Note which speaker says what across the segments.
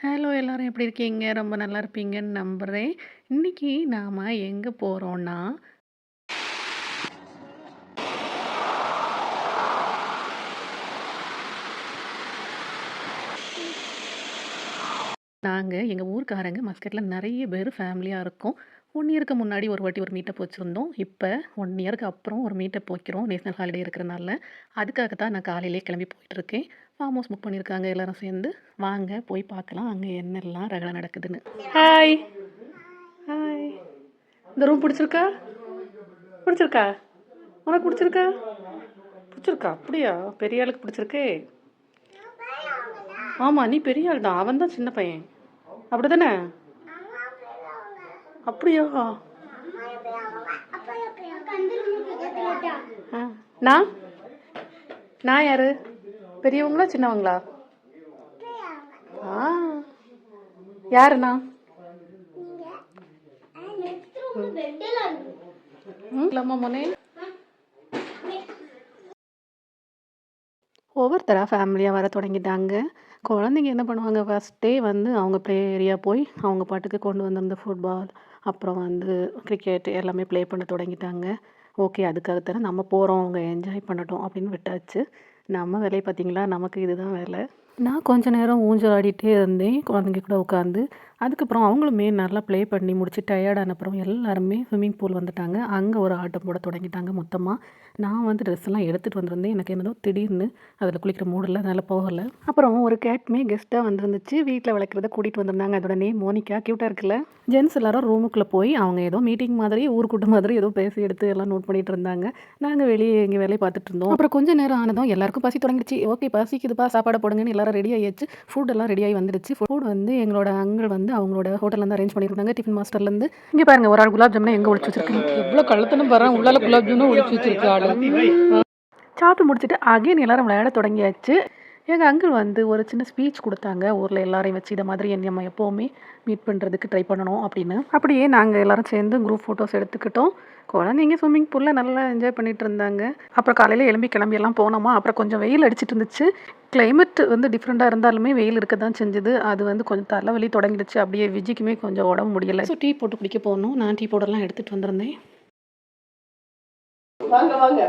Speaker 1: Hello எல்லோரும் எப்படி இருக்கீங்க? ரொம்ப நல்லா இருப்பீங்கன்னு நம்புகிறேன் இன்னைக்கு நாம் எங்கே போகிறோன்னா நாங்கள் எங்கள் ஊர்க்காரங்க மஸ்கட்டில் நிறைய பேர் ஃபேமிலியாக இருக்கோம். ஒன் இயருக்கு முன்னாடி ஒரு வாட்டி ஒரு மீட்டப் வச்சுருந்தோம் இப்போ ஒன் இயருக்கு அப்புறம் ஒரு மீட்டப் வைக்கிறோம். நேஷனல் ஹாலிடே இருக்கிறனால. அதுக்காக தான் நான் காலையிலே கிளம்பி போயிட்டுருக்கேன். ஃபார்ம் ஹவுஸ் புக் பண்ணியிருக்காங்க எல்லாரும் சேர்ந்து. வாங்க போய் பார்க்கலாம். அங்கே என்னெல்லாம் ரகலை நடக்குதுன்னு. ஹாய்! ஹாய்! இந்த ரூம் பிடிச்சிருக்கா? பிடிச்சிருக்கா? உனக்கு பிடிச்சிருக்கா? பிடிச்சிருக்கா? அப்படியா? பெரிய ஆளுக்கு பிடிச்சிருக்கே! ஆமாம் நீ பெரிய ஆள் தான். அவன் தான் சின்ன பையன். அப்படி தானே அப்படியா? ஆ. நான்? நான் யாரு? பெரியவங்களா? சின்னவங்களா? ஆ. யாரு நான்? ம். மோனே. வர தொடங்கிட்டாங்க. குழந்தைங்க என்ன பண்ணுவாங்க, ஃபஸ்ட்டே வந்து அவங்க ப்ளே ஏரியா போய் அவங்க பாட்டுக்கு கொண்டு வந்திருந்த ஃபுட்பால், அப்புறம் வந்து கிரிக்கெட் எல்லாமே ப்ளே பண்ண தொடங்கிட்டாங்க. ஓகே அதுக்காகத்தானே நம்ம போகிறோம் அவங்க என்ஜாய் பண்ணட்டும் அப்படின்னு விட்டாச்சு. நம்ம வேலையை பார்த்தீங்களா? நமக்கு இதுதான் வேலை. நான் கொஞ்ச நேரம் ஊஞ்சல் ஆடிட்டே இருந்தேன். குழந்தைங்க கூட உட்காந்து. அதுக்கப்புறம் அவங்களுமே நல்லா ப்ளே பண்ணி முடிச்சு டயர்ட் அப்புறம் எல்லாருமே ஸ்விம்மிங் பூல் வந்துட்டாங்க. அங்கே ஒரு ஆட்டம் போட தொடங்கிட்டாங்க மொத்தமாக நான் வந்து ட்ரெஸ் எல்லாம் எடுத்துட்டு வந்திருந்தேன். எனக்கு என்னதோ திடீர்னு அதில் குளிக்கிற மூடில் அதனால் போகலை அப்புறம் ஒரு கேட்மே கெஸ்ட்டாக வந்துருந்துச்சு வீட்டில் வளர்க்குறத கூட்டிகிட்டு வந்திருந்தாங்க. அதோட நேம் மோனிகா. க்யூட்டாக இருக்குல்ல? ஜென்ஸ் எல்லாரும் ரூமுக்குள்ளே போய் அவங்க ஏதோ மீட்டிங் மாதிரி, ஊர் மாதிரி ஏதோ பேசி எடுத்து எல்லாம் நோட் பண்ணிட்டு இருந்தாங்க. நாங்கள் வெளியே இங்கே வேலையை பார்த்துட்டு இருந்தோம். அப்புறம் கொஞ்சம் நேரம் ஆனதும் எல்லாருக்கும் பசி தொடங்கிடுச்சு. ஓகே பசிக்குதுப்பா சாப்பாட போடுங்கன்னு எல்லாரும் ரெடி ஆயாச்சு. ஃபுட் எல்லாம் ரெடி ஆகி வந்துடுச்சு. ஃபுட் வந்து எங்களோட அங்கிள் வந்து அவங்களோட ஹோட்டல்ல இருந்து அரேஞ்ச் பண்ணியிருந்தாங்க. டிஃபன் மாஸ்டர்லேருந்து. இங்க பாருங்க ஒரு ஆள் குலாப் ஜாமுன எங்க ஒளிச்சு வச்சிருக்காங்க.
Speaker 2: எவ்வளோ கள்ளத்தனம் பாரேன் உள்ளால குலாப் ஜாமுனும் ஒளிச்சு வச்சிருக்கு ஆளு
Speaker 1: சாப்பிட்டு முடிச்சுட்டு அகைன் எல்லாரும் விளையாட தொடங்கியாச்சு. எங்க அங்கிள் வந்து ஒரு சின்ன ஸ்பீச் குடுத்தாங்க. ஊர்ல எல்லாரையும் வச்சு இத மாதிரி நம்ம எப்பவுமே மீட் பண்றதுக்கு ட்ரை பண்ணணும் அப்படின்னு. அப்படியே நாங்க எல்லாரும் சேர்ந்து குரூப் ஃபோட்டோஸ் எடுத்துக்கிட்டோம். குழந்தைங்க ஸ்விம்மிங் பூல்ல நல்லா என்ஜாய் பண்ணிட்டு இருந்தாங்க. அப்புறம் காலையில எழும்பி கிளம்பி எல்லாம் போனோமா, அப்புறம் கொஞ்சம் வெயில் அடிச்சிட்டு இருந்துச்சு. கிளைமேட் வந்து டிஃப்ரெண்ட்டா இருந்தாலுமே வெயில் இருக்க தான் செஞ்சது. அது வந்து கொஞ்சம் தலைவலி தொடங்கிடுச்சு. அப்படியே விஜிக்குமே கொஞ்சம் உடம்பு முடியல. ஸோ டீ போட்டு குடிக்க போனோம். நான் டீ பவுடர்லாம் எடுத்துட்டு வந்திருந்தேன்.
Speaker 2: வாங்க வாங்க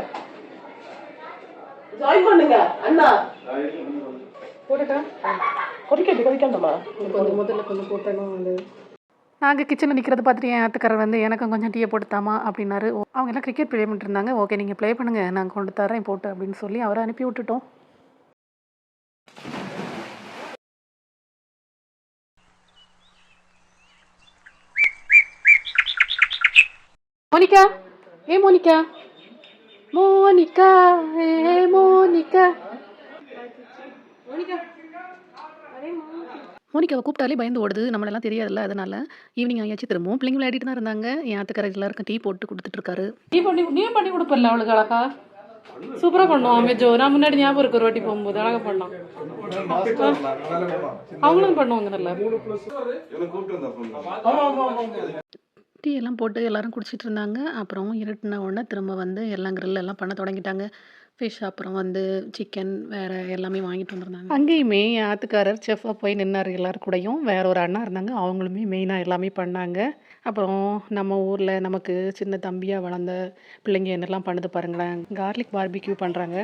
Speaker 2: ஜாயின் பண்ணுங்க அண்ணா போட்டுட்டா கொதிக்காது கொதிக்காண்டமா
Speaker 1: கொஞ்சம் முதல்ல கொஞ்சம் போட்டணும் அது நாங்கள் கிச்சனில் நிற்கிறது பார்த்துட்டு என் ஆத்துக்காரர் வந்து எனக்கும் கொஞ்சம் டீயை போட்டு தாமா அப்படின்னாரு. ஓ, அவங்க எல்லாம் கிரிக்கெட் ப்ளே பண்ணிட்டு இருந்தாங்க ஓகே நீங்கள் ப்ளே பண்ணுங்கள் நான் கொண்டு தரேன் போட்டு அப்படின்னு சொல்லி அவரை அனுப்பி விட்டுட்டோம். மோனிகா! ஏ மோனிகா! மோனிகா! ஏ மோனிகா! மோனிகாவை கூப்பிட்டாலே பயந்து ஓடுது. நம்மளெல்லாம் தெரியாதுல்ல அதனால ஈவினிங் ஆயாச்சு. திரும்பவும் பிள்ளைங்க விளையாடிட்டு தான் இருந்தாங்க. என் ஆத்துக்காரர் எல்லாருக்கும் டீ போட்டு கொடுத்துட்டு இருக்காரு
Speaker 2: நீ பண்ணி நீ பண்ணி கொடுப்பல அவளுக்கு அழகா? சூப்பரா பண்ணோம் அமேஜோ நான் முன்னாடி ஞாபகம் இருக்கு ஒரு வாட்டி போகும்போது. அழகா பண்ணோம் அவங்களும் பண்ணுவாங்க நல்லா.
Speaker 1: டீ எல்லாம் போட்டு எல்லாரும் குடிச்சிட்டு இருந்தாங்க. அப்புறம் இருட்டின உடனே திரும்ப வந்து எல்லாம் grill எல்லாம் பண்ண தொடங்கிட்டாங்க. ஃபிஷ் அப்புறம் வந்து சிக்கன் வேற எல்லாமே வாங்கிட்டு வந்திருந்தாங்க. அங்கேயுமே என் ஆத்துக்காரர் செஃப்பாக போய் நின்னார் எல்லார் கூடயும். வேற ஒரு அண்ணா இருந்தாங்க. அவங்களுமே மெயினாக எல்லாமே பண்ணாங்க. அப்புறம் நம்ம ஊரில் நமக்கு சின்ன தம்பியாக வளர்ந்த பிள்ளைங்க என்னெல்லாம் பண்ணுது பாருங்களேன். கார்லிக் பார்பிக்யூ பண்ணுறாங்க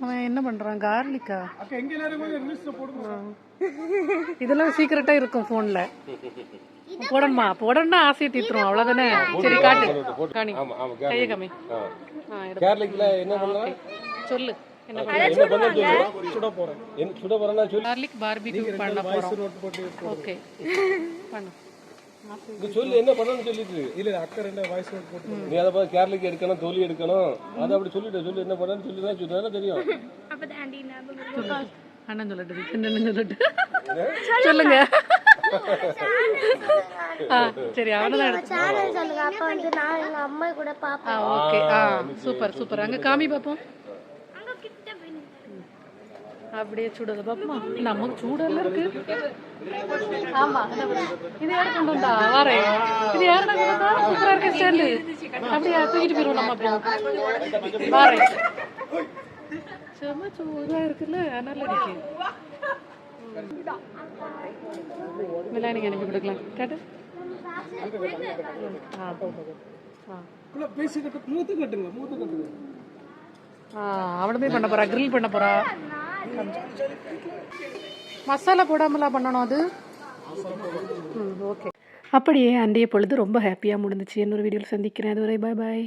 Speaker 1: அவன் என்ன பண்ணுறான் கார்லிக்கா இதெல்லாம் சீக்கிரட்டா இருக்கும் ஃபோன்ல போடணுமா? போடணும்னா ஆசையை தீத்துரும் அவ்வளவுதானே? சரி காட்டு. காணி கைய காமி. ஆ, எடு.
Speaker 3: கேரளிக்ல என்ன பண்ற
Speaker 1: சொல்லு. என்ன
Speaker 3: என்ன பண்ண சொல்லு? சுட போறேன். என்ன சுட போறேன்னா சொல்லு.
Speaker 1: கார்லிக் பார்பிக்யூ பண்ண போறோம். ஓகே. பண்ணு.
Speaker 3: இங்க சொல்லு என்ன பண்ணணும்னு சொல்லிட்டு இல்ல அக்கா ரெண்டு வாய்ஸ் நோட் போட்டு நீ அதை பார்த்து கேரளிக்கு எடுக்கணும் தோலி எடுக்கணும். அதை அப்படி சொல்லிட்டு சொல்லு என்ன பண்ணணும்னு சொல்லி தான் சொல்லி தெரியும்.
Speaker 1: அண்ணன் சொல்லட்டு அண்ணன் சொல்லட்டு. சொல்லுங்க. சரி அவனதான் எடுத்து
Speaker 4: சேனல் சொல்லுங்க. அப்ப வந்து நான் எங்க அம்மா கூட பாப்பேன்
Speaker 1: ஆ ஓகே. Super super. அங்க காமி பாப்போம். அப்படியே சுடுது பாப்போமா நமக்கு சூடெல்லாம் இருக்கு. ஆமா இது யாரு கொண்டு வந்தா? வரேன் இது யாரு கொண்டு வந்தா? சூப்பரா இருக்கு ஸ்டாண்டு அப்படியே தூக்கிட்டு போயிருவோம் நம்ம அப்புறம் வரேன் செம சூடா இருக்குல்ல நல்லா இருக்கு மிலானிக்கு அனுப்பி கொடுக்கலாம். கேட்டு.
Speaker 2: பேசி கட்டு மூத்த கட்டுங்க மூத்த கட்டுங்க.
Speaker 1: அவளுமே பண்ண போறா grill பண்ண போறா. மசாலா போடாமலாம் பண்ணணும் அது? ம் ஓகே.
Speaker 5: அப்படியே அன்றைய பொழுது ரொம்ப ஹாப்பியாக முடிஞ்சிச்சு. இன்னொரு வீடியோவில் சந்திக்கிறேன். அதுவரை பாய் பாய்